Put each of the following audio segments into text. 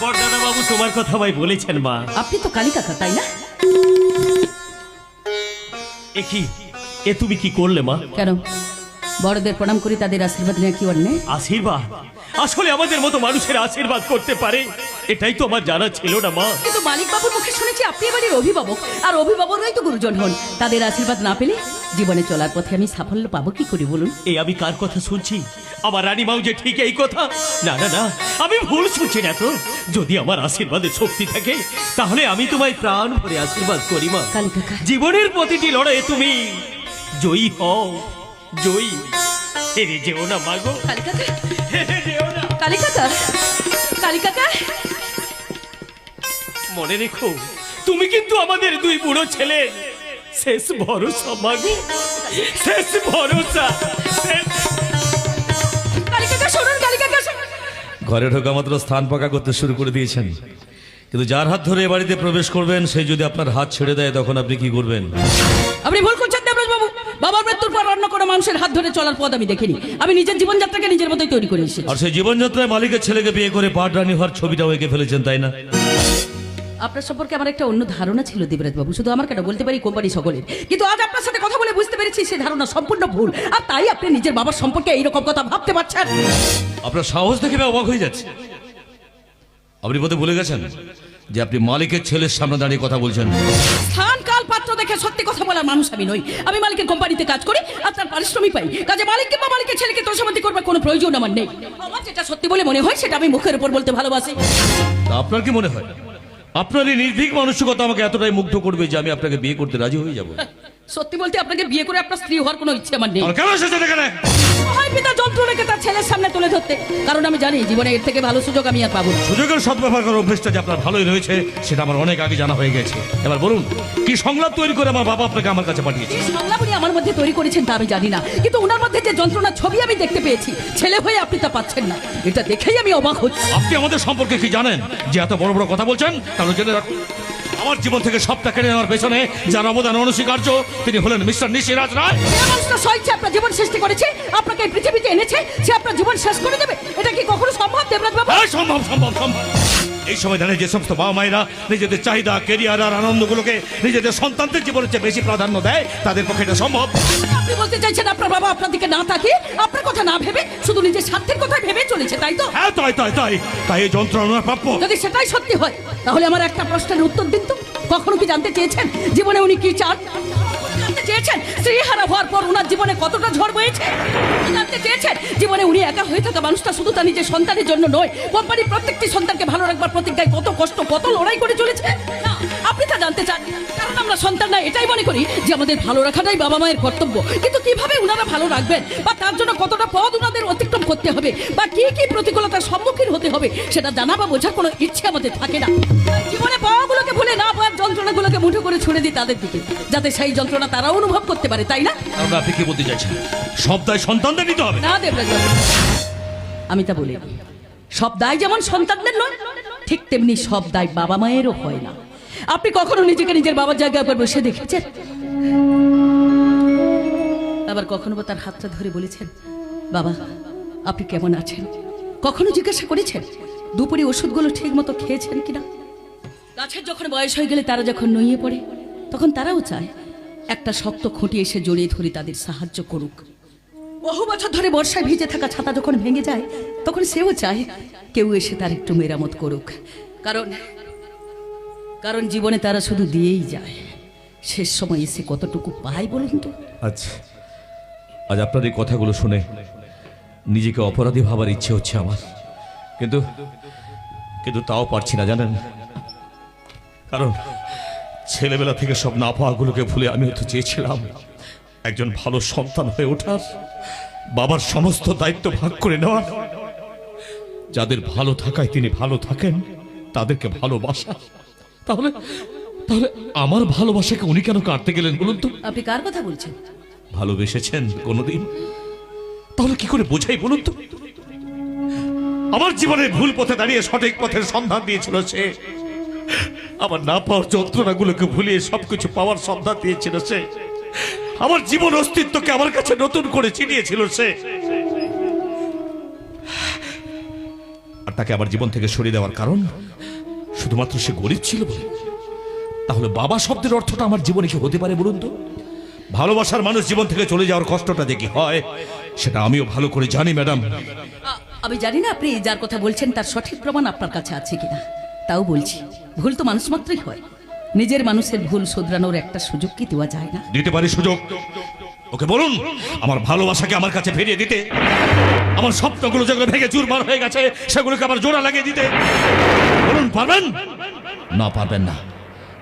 বড়দাদা বাবু তোমার কথা ভাই বলেছেন মা। আপনি তো কালী কাকা তাই না? এ কি? এ তুমি কি করলে মা? কেন? বড়দের প্রণাম করি তাদের আশীর্বাদ নেওয়া কি অন্যায়? আশীর্বাদ? আসলে আমাদের মতো মানুষের আশীর্বাদ করতে পারে। এটাই তো আমার জানা ছিল না মা। কিন্তু মালিক বাবুর মুখে শুনেছি আপনি এবারের অভিভাবক। আর অভিভাবকরাই তো গুরুজন হন। তাদের আশীর্বাদ না পেলে জীবনে চলার পথে আমি সাফল্য পাবো কি করে বলুন? এই আমি কার কথা শুনছি? আমার রানী মাও যে ঠিক এই কথা? না না না আমি ভুল শুনছি না তো। যদি আমার আশীর্বাদের শক্তি থাকে তাহলে আমি তোমায় প্রাণ ভরে আশীর্বাদ করি মা। জীবনের প্রতিটি লড়াইয়ে তুমি জয়ী হও জয়ী। হেরে যেও না মাগো কালী কাকা হেরে যেও না। কালী কাকা কালী কাকা মনে রেখো তুমি কিন্তু আমাদের দুই বুড়ো ছেলে। শেষ ভরসা মাগো শেষ ভরসা শেষ ঘরে ঢোকা মাত্র স্থান পাকা করতে শুরু করে দিয়েছেন। কিন্তু যার হাত ধরে এ বাড়িতে প্রবেশ করবেন সে যদি আপনার হাত ছেড়ে দেয় তখন আপনি কি করবেন? আপনি ভুল করছেন দেবরাজ বাবু। বাবার মৃত্যুর পর অন্য কোনো মানুষের হাত ধরে চলার পথ আমি দেখিনি। আমি নিজের জীবনযাত্রাকে নিজের মতোই তৈরি করেছি এসেছি। আর সেই জীবনযাত্রায় মালিকের ছেলেকে বিয়ে করে পাট রানী হওয়ার ছবিটাও এঁকে ফেলেছেন তাই না? আপনার সম্পর্কে আমার একটা অন্য ধারণা ছিল দেবরাজ বাবু শুধু আমার কেন বলতে পারি কোম্পানি সকলের। কিন্তু আজ আপনার সাথে কথা বলে বুঝতে পেরেছি সেই ধারণা সম্পূর্ণ ভুল। আর তাই আপনি নিজের বাবার সম্পর্কে এইরকম কথা ভাবতে পারছেন। আপনার সাহস দেখে অবাক হয়ে যাচ্ছে। আপনি বোধহয় ভুলে গেছেন যে আপনি মালিকের ছেলের সামনে দাঁড়িয়ে কথা বলছেন। স্থান কাল পাত্র দেখে সত্যি কথা বলার মানুষ আমি নই। আমি মালিকের কোম্পানিতে কাজ করি আর তার পারিশ্রমিক পাই। কাজে মালিক কিংবা মালিকের ছেলেকে তোষামতি করবার কোনো প্রয়োজন আমার নেই। আমার যেটা সত্যি বলে মনে হয় সেটা আমি মুখের উপর বলতে ভালোবাসি। আপনার কি মনে হয়? আপনার এই নির্ভীক মানসিকতা আমাকে এতটাই মুগ্ধ করবে যে আমি আপনাকে বিয়ে করতে রাজি হয়ে যাব। সত্যি বলতে আপনাকে বিয়ে করে আপনার স্ত্রী হওয়ার কোনো ইচ্ছে আমার নেই। কেন এসেছেন এখানে? হয় পিতা যন্ত্র রেখে তার ছেলের সামনে তুলে ধরতে। কারণ আমি জানি জীবনে এর থেকে ভালো সুযোগ আমি আর পাবো না। সুযোগের সদ্ব্যবহার করার অভ্যেসটা যে আপনার ভালোই রয়েছে সেটা আমার অনেক আগে জানা হয়ে গেছে। এবার বলুন কি সংলাপ তৈরি করে আমার বাবা আপনাকে আমার কাছে পাঠিয়েছে? সংলাপ সংলাপনি আমার মধ্যে তৈরি করেছেন তা আমি জানি না। কিন্তু ওনার মধ্যে যে যন্ত্রণার ছবি আমি দেখতে পেয়েছি ছেলে হয়ে আপনি তা পাচ্ছেন না। এটা দেখেই আমি অবাক হচ্ছি। আপনি আমাদের সম্পর্কে কি জানেন? যে এত বড় বড় কথা বলছেন তাহলে জেনে রাখুন। আমার জীবন থেকে সবটা কেড়ে নেওয়ার পেছনে যার অবদান অনস্বীকার্য তিনি হলেন মিস্টার নিশিরাজ রায় আপনার জীবন সৃষ্টি করেছে আপনাকে এই পৃথিবীতে এনেছে সে আপনার জীবন শেষ করে দেবে। এটা কি কখনো সম্ভব দেবরাজ বাবু? হ্যাঁ সম্ভব সম্ভব সম্ভব। এই সময় দাঁড়িয়ে যে সমস্ত বাবা মায়েরা নিজেদের চাহিদা কেরিয়ার আর আনন্দগুলোকে নিজেদের সন্তানদের জীবনের চেয়ে বেশি প্রাধান্য দেয় তাদের পক্ষে এটা সম্ভব। আপনি বলতে চাইছেন আপনার বাবা আপনার দিকে না তাকিয়ে আপনার কথা না ভেবে শুধু নিজের স্বার্থের কথা ভেবে চলেছে তাই তো? হ্যাঁ তাই তাই তাই। তাই এই যন্ত্রণার প্রাপ্য। যদি সেটাই সত্যি হয় তাহলে আমার একটা প্রশ্নের উত্তর দিন তো। কখনো কি জানতে চেয়েছেন জীবনে উনি কি চান? স্ত্রীহারা হওয়ার পর ওনার জীবনে কতটা ঝড় বয়েছে জানতে চেয়েছেন? জীবনে উনি একা হয়ে থাকা মানুষটা শুধু তার নিজের সন্তানের জন্য নয় কোম্পানি প্রত্যেকটি সন্তানকে ভালো রাখবার প্রতিজ্ঞায় কত কষ্ট, কত লড়াই করে চলেছে। আপনি তা জানতে চান কারণ আমরা সন্তানরা এটাই মনে করি যে আমাদের ভালো রাখাটাই বাবা মায়ের কর্তব্য। কিন্তু কীভাবে উনারা ভালো রাখবেন বা তার জন্য কতটা পথ উনাদের অতিক্রম করতে হবে বা কি কি প্রতিকূলতার সম্মুখীন হতে হবে, সেটা জানা বা বোঝার কোনো ইচ্ছে আমাদের থাকে না। জীবনে পাওয়াগুলোকে ভুলে না পাওয়ার যন্ত্রণাগুলোকে মুঠো করে ছুড়ে দিই তাদের দিকে, যাতে সেই যন্ত্রণা তারা অনুভব করতে পারে। তাই না? আপনি কি বলতে চাইছেন? সব দায় সন্তানদের নিতে হবে। না দেবরাজ বাবু। আমি তা বলি সব দায় যেমন সন্তানদের নয় ঠিক তেমনি সব দায় বাবা মায়েরও হয় না। আপনি কখনো নিজেকে নিজের বাবার জায়গায় উপর বসে দেখেছেন? আবার কখনো বা তার হাতটা ধরে বলেছেন বাবা আপনি কেমন আছেন? কখনো জিজ্ঞাসা করেছেন দুপুরে ওষুধগুলো ঠিক মতো খেয়েছেন কিনা? গাছের যখন বয়স হয়ে গেলে তারা যখন নইয়ে পড়ে তখন তারাও চায় একটা শক্ত খুঁটি এসে জড়িয়ে ধরে তাদের সাহায্য করুক। বহু বছর ধরে বর্ষায় ভিজে থাকা ছাতা যখন ভেঙে যায়, তখন সেও চায় কেউ এসে তার একটু মেরামত করুক। কারণ কারণ জীবনে তারা শুধু দিয়েই যায়। শেষ সময় এসে কতটুকু পায় বলুন তো? আচ্ছা আজ আপনার এই কথাগুলো শুনে নিজেকে অপরাধী ভাবার ইচ্ছে হচ্ছে আমার। কিন্তু কিন্তু তাও পারছি না, জানেন? কারণ ছেলেবেলা থেকে সব না পাওয়াগুলোকে ভুলে আমি তো চেয়েছিলাম। একজন ভালো সন্তান হয়ে ওঠার বাবার সমস্ত দায়িত্ব ভাগ করে নেওয়ার। যাদের ভালো থাকায় তিনি ভালো থাকেন তাদেরকে ভালোবাসা। তাহলে তাহলে আমার ভালোবাসাকে উনি কেন কাটতে গেলেন বলুন তো? আপনি কার কথা বলছেন? ভালোবেসেছেন কোনোদিন? তাহলে কি করে বোঝাই বলুন তো? আমার জীবনের ভুল পথে দাঁড়িয়ে সঠিক পথের সন্ধান দিয়েছিল সে। আমার না পাওয়ার যন্ত্রণাগুলোকে ভুলিয়ে সবকিছু পাওয়ার সন্ধান দিয়েছিল সে। আমার জীবন অস্তিত্বকে আমার কাছে নতুন করে চিনিয়েছিল সে। আর তাকে আমার জীবন থেকে সরিয়ে দেওয়ার কারণ শুধুমাত্র সে গরিব ছিল বলে। তাহলে বাবা শব্দের অর্থটা আমার জীবনে কি হতে পারে বলুন তো? ভালোবাসার মানুষ জীবন থেকে চলে যাওয়ার কষ্টটা কি হয়, সেটা আমিও ভালো করে জানি, ম্যাডাম। আমি জানি না আপনি যার কথা বলছেন তার সঠিক প্রমাণ আপনার কাছে আছে কিনা। তাও বলছি ভুল তো মানুষ মাত্রই হয়। নিজের মানুষের ভুল শুধরানোর একটা সুযোগ কি দেওয়া যায় না? দিতে পারি সুযোগ? ওকে বলুন আমার ভালোবাসাকে আমার কাছে ফিরিয়ে দিতে আমার স্বপ্নগুলো যেগুলো ভেঙে চুরমার হয়ে গেছে সেগুলোকে আবার জোড়া লাগিয়ে দিতে। বলুন পারবেন? না পারবেন না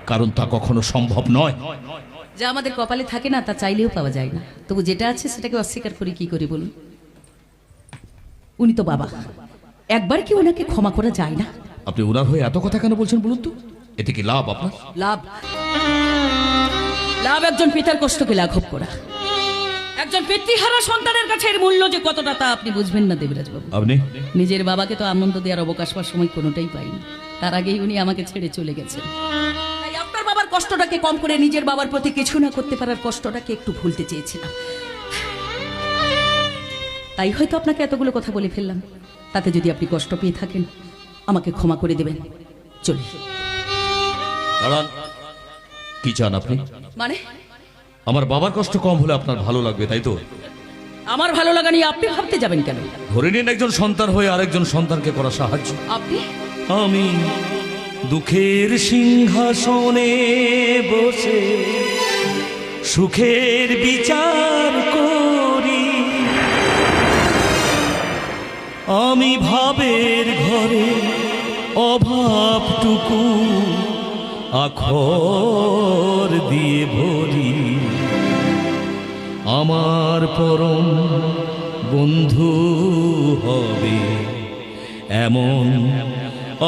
কারণ তা কখনো সম্ভব নয়। যা আমাদের কপালে থাকে না তা চাইলেও পাওয়া যায় না। তবু যেটা আছে সেটাকে অস্বীকার করি কি করে বলুন? উনি তো বাবা। একবার কি ওনাকে ক্ষমা করা যায় না? আপনি উনার হয়ে এত কথা কেন বলছেন বলুন তো? এতে কি লাভ আপনার? লাভ। লাভ একজন পিতার কষ্টকে লাঘব করা। একজন পিতৃহারা সন্তানের কাছে এর মূল্য যে কতটা তা আপনি বুঝবেন না দেবরাজ বাবু। আপনি? নিজের বাবাকে তো আনন্দ দেওয়ার অবকাশ পাওয়ার সময় কোনোটাই পাইনি। তার আগেই উনি আমাকে ছেড়ে চলে গেছেন। তাই আপনার বাবার কষ্টটাকে কম করে নিজের বাবার প্রতি কিছু না করতে পারার কষ্টটাকে একটু ভুলতে চেয়েছিলাম। তাই হয়তো আপনাকে এতগুলো কথা বলে ফেললাম। তাতে যদি আপনি কষ্ট পেয়ে থাকেন আমাকে ক্ষমা করে দেবেন। চলি। দাঁড়ান। কি চান আপনি? মানে? আমার বাবার কষ্ট কম হলে আপনার ভালো লাগবে তাই তো? আমার ভালো লাগা নিয়ে আপনি ভাবতে যাবেন কেন? ধরে নিন একজন সন্তান হয়ে আরেকজন সন্তানকে করা সাহায্য। আপনি? আমি দুঃখের সিংহাসনে বসে সুখের বিচার করি। আমি ভাবের ঘরে অভাবটুকু আখর দিয়ে ভরি। আমার পরম বন্ধু হবে এমন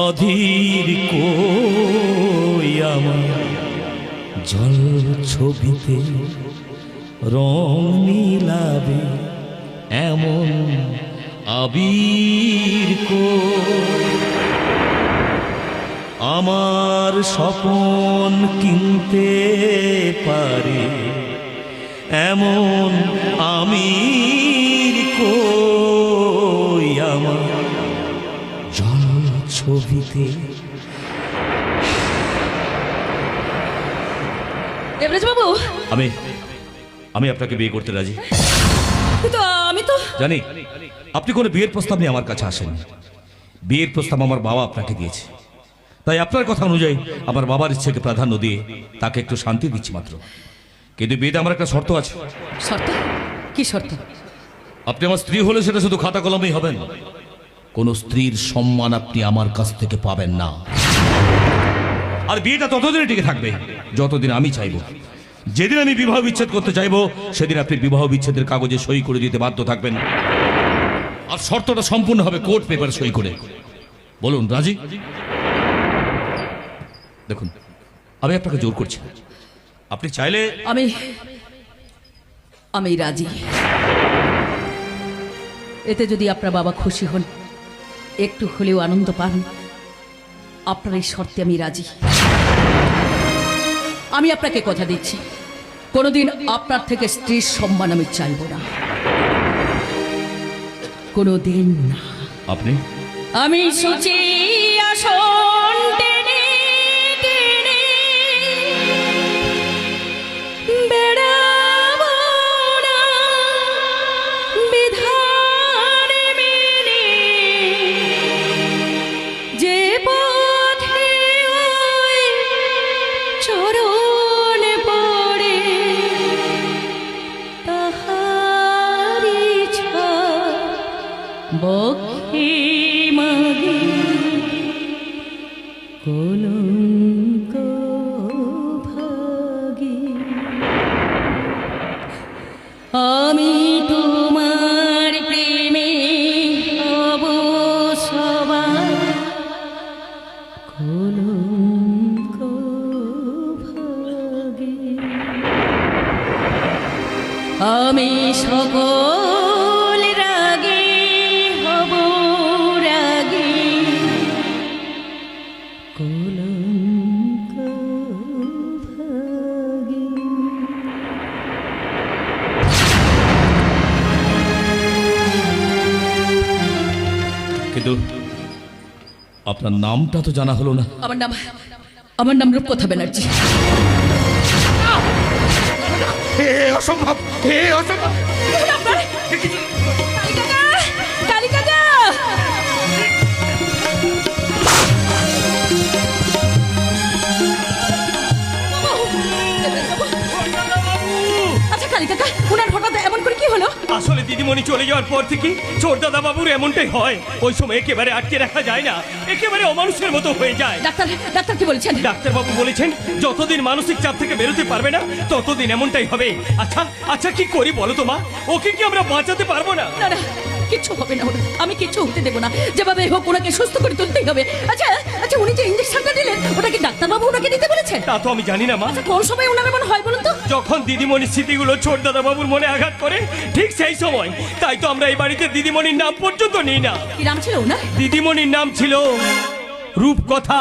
অধীর কই আমার জল ছবিতে রং মিলাবে এমন আবির কই? আমার স্বপন কিনতে পারে এমন আমি কই আমার? জল ছবিতে। দেবরাজ বাবু আমি আমি আপনাকে বিয়ে করতে রাজি। কিন্তু আমি তো জানি আপনি কোনো বিয়ের প্রস্তাব নিয়ে আমার কাছে আসেন বিয়ের প্রস্তাব আমার বাবা আপনাকে দিয়েছে। তাই আপনার কথা অনুযায়ী আমার বাবার ইচ্ছেকে প্রাধান্য দিয়ে তাকে একটু শান্তি দিচ্ছি মাত্র। কিন্তু বিয়েতে আমার একটা শর্ত আছে। শর্ত? কি শর্ত? আপনি আমার স্ত্রী হলে সেটা শুধু খাতা কলমেই হবেন। কোন স্ত্রীর সম্মান আপনি আমার কাছ থেকে পাবেন না। আর বিয়েটা ততদিনই টিকে থাকবে যতদিন আমি চাইব। যেদিন আমি বিবাহ বিচ্ছেদ করতে চাইব সেদিন আপনি বিবাহ বিচ্ছেদের কাগজে সই করে দিতে বাধ্য থাকবেন। আর শর্তটা সম্পূর্ণ হবে কোর্ট পেপার সই করে। বলুন রাজি? দেখুন আমি আপনাকে জোর করছি না। আপনি চাইলে আমি আমি রাজি। এতে যদি আপনার বাবা খুশি হন একটু হলেও আনন্দ পান আপনার এই শর্তে আমি রাজি। আমি আপনাকে কথা দিচ্ছি। কোনোদিন আপনার থেকে স্ত্রীর সম্মান আমি চাইব না। কোনোদিন না। আপনি? আমি সুচি আসন আমি আপনার নামটা তো জানা হলো না। আমার নাম আমার নাম রূপকথা ব্যানার্জি। অসম্ভব অসম্ভব। দিদিমণি চলে যাওয়ার পর থেকে চোর দাদা বাবুর এমনটাই হয়। ওই সময় একেবারে আটকে রাখা যায় না। একেবারে অমানুষের মতো হয়ে যায়। ডাক্তার ডাক্তার কি বলছেন? ডাক্তারবাবু বলেছেন যতদিন মানসিক চাপ থেকে বেরোতে পারবে না ততদিন এমনটাই হবে। আচ্ছা আচ্ছা কি করি বলো তো মা? ওকে কি আমরা বাঁচাতে পারব না? না না কিচ্ছু হবে না ওনার আমি কিচ্ছু হতে দেবো না। যেভাবে হোক ওনাকে সুস্থ করে তুলতেই হবে। আচ্ছা আচ্ছা উনি যে ইঞ্জেকশনটা দিলেন ওটা কি তা তো আমি জানি না মা। আচ্ছা কোন সময় ওনার মন হয় বলুন তো? যখন দিদিমণির স্মৃতিগুলো ছোট দাদা বাবুর মনে আঘাত করে ঠিক সেই সময় তাই তো আমরা এই বাড়িতে দিদিমণির নাম পর্যন্ত নিই না। কি নাম ছিল ওনার? দিদিমণির নাম ছিল রূপকথা।